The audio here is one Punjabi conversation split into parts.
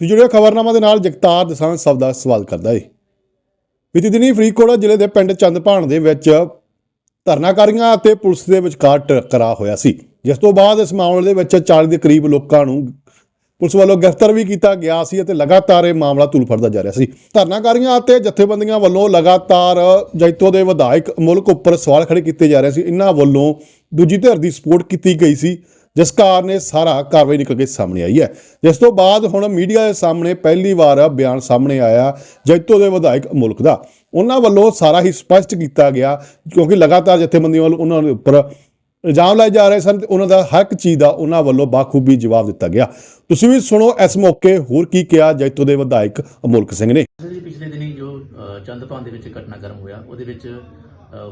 ਤੁਸੀਂ ਜੁੜਿਓ ਖਬਰਨਾਮਾ ਦੇ ਨਾਲ ਜਗਤਾਰ ਦਸਾਂ ਸਭ ਦਾ ਸਵਾਲ ਕਰਦਾ ਏ। ਬੀਤੀ ਦਿਨੀ ਫਰੀਦਕੋਟ ਜ਼ਿਲ੍ਹੇ ਦੇ ਪਿੰਡ ਚੰਦਪਾਣ ਦੇ ਵਿੱਚ ਧਰਨਾਕਾਰੀਆਂ ਅਤੇ ਪੁਲਿਸ ਦੇ ਵਿਚਕਾਰ ਟਕਰਾਅ ਹੋਇਆ ਸੀ। ਜਿਸ ਤੋਂ ਬਾਅਦ ਇਸ ਮਾਮਲੇ ਦੇ ਵਿੱਚ 40 ਦੇ ਕਰੀਬ ਲੋਕਾਂ ਨੂੰ ਪੁਲਿਸ ਵੱਲੋਂ ਗ੍ਰਿਫਤਾਰ ਵੀ ਕੀਤਾ ਗਿਆ ਸੀ ਅਤੇ ਲਗਾਤਾਰ ਇਹ ਮਾਮਲਾ ਤੁਲ ਫੜਦਾ ਜਾ ਰਿਹਾ ਸੀ। ਧਰਨਾਕਾਰੀਆਂ ਅਤੇ ਜਥੇਬੰਦੀਆਂ ਵੱਲੋਂ ਲਗਾਤਾਰ ਜੈਤੋ ਦੇ ਵਿਧਾਇਕ ਮੁਲਕ ਉੱਪਰ ਸਵਾਲ ਖੜੇ ਕੀਤੇ ਜਾ ਰਹੇ ਸੀ। ਇਹਨਾਂ ਵੱਲੋਂ ਦੂਜੀ ਧਿਰ ਦੀ ਸਪੋਰਟ ਕੀਤੀ ਗਈ ਸੀ। ਜਿਸ ਕਾਰਨ ਇਹ ਸਾਰਾ ਕਾਰਵਾਈ ਨਿਕਲ ਕੇ ਸਾਹਮਣੇ ਆਈ ਹੈ। ਜਿਸ ਤੋਂ ਬਾਅਦ ਹੁਣ ਮੀਡੀਆ ਦੇ ਸਾਹਮਣੇ ਪਹਿਲੀ ਵਾਰ ਬਿਆਨ ਸਾਹਮਣੇ ਆਇਆ ਜੈਤੋ ਦੇ ਵਿਧਾਇਕ ਮੁਲਕ ਦਾ। ਉਹਨਾਂ ਵੱਲੋਂ ਸਾਰਾ ਹੀ ਸਪਸ਼ਟ ਕੀਤਾ ਗਿਆ ਕਿਉਂਕਿ ਲਗਾਤਾਰ ਜਥੇਬੰਦੀਆਂ ਵੱਲੋਂ ਉਹਨਾਂ ਦੇ ਉੱਪਰ ਇਲਜ਼ਾਮ ਲਾਏ ਜਾ ਰਹੇ ਸਨ ਤੇ ਉਹਨਾਂ ਦਾ ਹਰ ਇੱਕ ਚੀਜ਼ ਦਾ ਉਹਨਾਂ ਵੱਲੋਂ ਬਾਖੂਬੀ ਜਵਾਬ ਦਿੱਤਾ ਗਿਆ। ਤੁਸੀਂ ਵੀ ਸੁਣੋ ਇਸ ਮੌਕੇ ਹੋਰ ਕੀ ਕਿਹਾ ਜੈਤੋ ਦੇ ਵਿਧਾਇਕ ਅਮੋਲਕ ਸਿੰਘ ਨੇ। ਪਿਛਲੇ ਦਿਨੀ ਜੋ ਚੰਦਪਾਨ ਦੇ ਵਿੱਚ ਘਟਨਾਕ੍ਰਮ ਹੋਇਆ, ਉਹਦੇ ਵਿੱਚ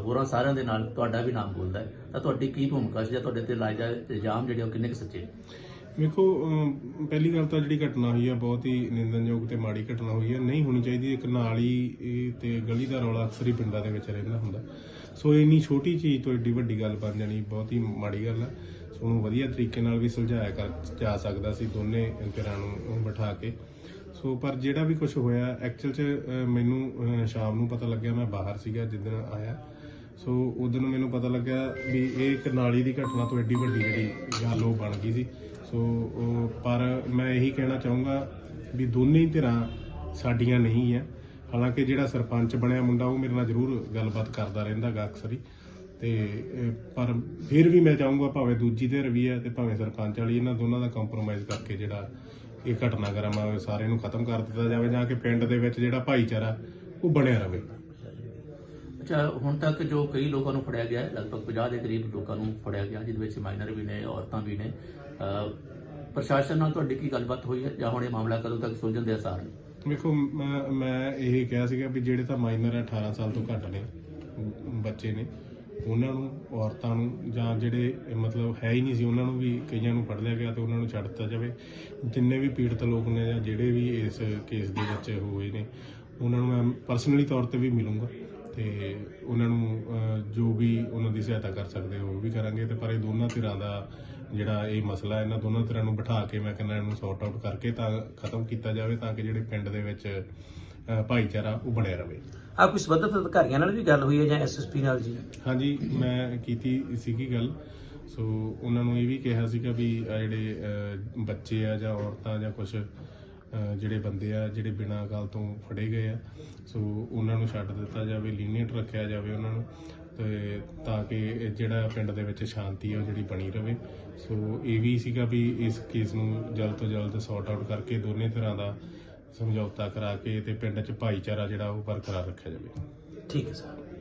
ਹੋਰਾਂ ਸਾਰਿਆਂ ਦੇ ਨਾਲ ਤੁਹਾਡਾ ਵੀ ਨਾਮ ਬੋਲਦਾ ਹੈ। ਤਾਂ ਤੁਹਾਡੀ ਕੀ ਭੂਮਿਕਾ ਸੀ? ਜਾਂ ਤੁਹਾਡੇ ਤੇ ਲਾਏ ਇਲਜ਼ਾਮ ਜਿਹੜੇ ਉਹ ਕਿੰਨੇ ਕੁ ਸੱਚੇ ਵੇਖੋ ਪਹਿਲੀ ਗੱਲ ਤਾਂ ਜਿਹੜੀ ਘਟਨਾ ਹੋਈ ਹੈ ਬਹੁਤ ਹੀ ਨਿੰਦਨਯੋਗ ਤੇ ਮਾੜੀ ਘਟਨਾ ਹੋਈ ਹੈ ਨਹੀਂ ਹੋਣੀ ਚਾਹੀਦੀ, ਇੱਕ ਨਾਲੀ ਤੇ ਗਲੀ ਦਾ ਰੌਲਾ ਅਕਸਰ ਹੀ ਪਿੰਡਾਂ ਦੇ ਵਿੱਚ ਰਹਿੰਦਾ ਹੁੰਦਾ। ਸੋ ਇੰਨੀ ਛੋਟੀ ਚੀਜ਼ ਤੋਂ ਏਡੀ ਵੱਡੀ ਗੱਲ ਬਣ ਜਾਣੀ, ਬਹੁਤ ਹੀ ਮਾੜੀ ਗੱਲ ਹੈ ਸੋ ਉਹਨੂੰ ਵਧੀਆ ਤਰੀਕੇ ਨਾਲ ਵੀ ਸੁਲਝਾਇਆ ਕਰ ਜਾ ਸਕਦਾ ਸੀ ਦੋਨੇ ਧਿਰਾਂ ਨੂੰ ਬਿਠਾ ਕੇ। ਸੋ ਪਰ ਜਿਹੜਾ ਵੀ ਕੁਝ ਹੋਇਆ ਐਕਚੁਅਲ ਚ ਮੈਨੂੰ ਸ਼ਾਮ ਨੂੰ ਪਤਾ ਲੱਗਿਆ, ਮੈਂ ਬਾਹਰ ਸੀਗਾ ਜਿੱਦਣ ਆਇਆ। ਸੋ ਉਦੋਂ ਮੈਨੂੰ ਪਤਾ ਲੱਗਾ ਵੀ ਇਹ ਇੱਕ ਨਾਲੀ ਦੀ ਘਟਨਾ ਤੋਂ ਐਡੀ ਵੱਡੀ ਜਿਹੜੀ ਗੱਲ ਉਹ ਬਣ ਗਈ ਸੀ। ਸੋ ਉਹ, ਪਰ ਮੈਂ ਇਹੀ ਕਹਿਣਾ ਚਾਹੂੰਗਾ ਵੀ ਦੋਨੇ ਧਿਰਾਂ ਸਾਡੀਆਂ ਨਹੀਂ ਹੈ ਹਾਲਾਂਕਿ ਜਿਹੜਾ ਸਰਪੰਚ ਬਣਿਆ ਮੁੰਡਾ ਉਹ ਮੇਰੇ ਨਾਲ ਜ਼ਰੂਰ ਗੱਲਬਾਤ ਕਰਦਾ ਰਹਿੰਦਾ ਗਾ ਅਕਸਰ ਹੀ। ਤੇ ਪਰ ਫਿਰ ਵੀ ਮੈਂ ਚਾਹੂੰਗਾ ਭਾਵੇਂ ਦੂਜੀ ਧਿਰ ਵੀ ਹੈ ਤੇ ਭਾਵੇਂ ਸਰਪੰਚ ਵਾਲੀ ਇਹਨਾਂ ਦੋਨਾਂ ਦਾ ਕੰਪਰੋਮਾਈਜ਼ ਕਰਕੇ ਜਿਹੜਾ ਇਹ ਘਟਨਾਕ੍ਰਮ ਆ ਉਹ ਸਾਰੇ ਨੂੰ ਖਤਮ ਕਰ ਦਿੱਤਾ ਜਾਵੇ ਜਾਂ ਕਿ ਪਿੰਡ ਦੇ ਵਿੱਚ ਜਿਹੜਾ ਭਾਈਚਾਰਾ ਉਹ ਬਣਿਆ ਰਹੇ ਅੱਛਾ ਹੁਣ ਤੱਕ ਜੋ ਕਈ ਲੋਕਾਂ ਨੂੰ ਫੜਿਆ ਗਿਆ ਹੈ, ਲਗਭਗ 50 ਦੇ ਕਰੀਬ ਲੋਕਾਂ ਨੂੰ ਫੜਿਆ ਗਿਆ ਜਿਹਦੇ ਵਿੱਚ ਮਾਈਨਰ ਵੀ ਨੇ ਔਰਤਾਂ ਵੀ ਨੇ। ਪ੍ਰਸ਼ਾਸਨ ਨਾਲ ਤੁਹਾਡੀ ਕੀ ਗੱਲਬਾਤ ਹੋਈ ਹੈ ਜਾਂ ਹੁਣ ਇਹ ਮਾਮਲਾ ਕਦੋਂ ਤੱਕ ਸੁਲਝਣ ਦੇ ਆਸਾਰ ਨੇ? ਵੇਖੋ ਮੈਂ ਮੈਂ ਇਹ ਕਿਹਾ ਸੀਗਾ ਵੀ ਜਿਹੜੇ ਤਾਂ ਮਾਈਨਰ 18 ਸਾਲ ਤੋਂ ਘੱਟ ਨੇ ਬੱਚੇ ਨੇ ਉਹਨਾਂ ਨੂੰ ਔਰਤਾਂ ਨੂੰ ਜਾਂ ਜਿਹੜੇ ਮਤਲਬ ਹੈ ਹੀ ਨਹੀਂ ਸੀ ਉਹਨਾਂ ਨੂੰ ਵੀ ਕਈਆਂ ਨੂੰ ਫੜ ਲਿਆ ਗਿਆ ਤੇ ਉਹਨਾਂ ਨੂੰ ਛੱਡ ਦਿੱਤਾ ਜਾਵੇ। ਜਿੰਨੇ ਵੀ ਪੀੜਤ ਲੋਕ ਨੇ ਜਾਂ ਜਿਹੜੇ ਵੀ ਇਸ ਕੇਸ ਦੇ ਵਿੱਚ ਹੋਏ ਨੇ ਉਹਨਾਂ ਨੂੰ ਮੈਂ ਪਰਸਨਲੀ ਤੌਰ ਤੇ ਵੀ ਮਿਲੂੰਗਾ। ਤੇ ਉਹਨਾਂ ਨੂੰ ਜੋ ਵੀ ਉਹਨਾਂ ਦੀ ਸਹਾਇਤਾ ਕਰ ਸਕਦੇ ਹੋ ਉਹ ਵੀ ਕਰਾਂਗੇ। ਤੇ ਪਰ ਇਹ ਦੋਨਾਂ ਧਿਰਾਂ ਦਾ ਜਿਹੜਾ ਇਹ ਮਸਲਾ ਇਹਨਾਂ ਦੋਨਾਂ ਧਿਰਾਂ ਨੂੰ ਬਿਠਾ ਕੇ ਮੈਂ ਕਹਿੰਦਾ ਇਹਨੂੰ ਸੌਰਟ ਆਊਟ ਕਰਕੇ ਤਾਂ ਖਤਮ ਕੀਤਾ ਜਾਵੇ ਤਾਂ ਕਿ ਜਿਹੜੇ ਪਿੰਡ ਦੇ ਵਿੱਚ ਭਾਈਚਾਰਾ ਉਹ ਬਣਿਆ ਰਵੇ ਆ ਕੋਈ ਸਬੰਧਤ ਅਧਿਕਾਰੀਆਂ ਨਾਲ ਵੀ ਗੱਲ ਹੋਈ ਹੈ ਜਾਂ ਐਸਐਸਪੀ ਨਾਲ ਜੀ? ਹਾਂਜੀ ਮੈਂ ਕੀਤੀ ਸੀਗੀ ਗੱਲ। ਸੋ ਉਹਨਾਂ ਨੂੰ ਇਹ ਵੀ ਕਿਹਾ ਸੀਗਾ ਵੀ ਜਿਹੜੇ ਬੱਚੇ ਆ ਜਾਂ ਔਰਤਾਂ ਜਾਂ ਕੁਝ ਜਿਹੜੇ ਬੰਦੇ ਆ, ਜਿਹੜੇ ਬਿਨਾਂ ਗੱਲ ਤੋਂ ਫੜੇ ਗਏ ਆ, ਸੋ ਉਹਨਾਂ ਨੂੰ ਛੱਡ ਦਿੱਤਾ ਜਾਵੇ ਲੀਨੀਅੰਟ ਰੱਖਿਆ ਜਾਵੇ ਉਹਨਾਂ ਨੂੰ, ਤੇ ਤਾਂ ਕਿ ਜਿਹੜਾ ਪਿੰਡ ਦੇ ਵਿੱਚ ਸ਼ਾਂਤੀ ਆ, ਉਹ ਜਿਹੜੀ ਬਣੀ ਰਵੇ। ਸੋ ਇਹ ਵੀ ਸੀਗਾ ਵੀ ਇਸ ਕੇਸ ਨੂੰ ਜਲਦ ਤੋਂ ਜਲਦ ਸੌਰਟ ਆਊਟ ਕਰਕੇ ਦੋਨੇ ਤਰ੍ਹਾਂ ਦਾ ਸਮਝੌਤਾ ਕਰਾ ਕੇ ਤੇ ਪਿੰਡ 'ਚ ਭਾਈਚਾਰਾ ਜਿਹੜਾ ਉਹ ਬਰਕਰਾਰ ਰੱਖਿਆ ਜਾਵੇ। ਠੀਕ ਹੈ, ਸਰ।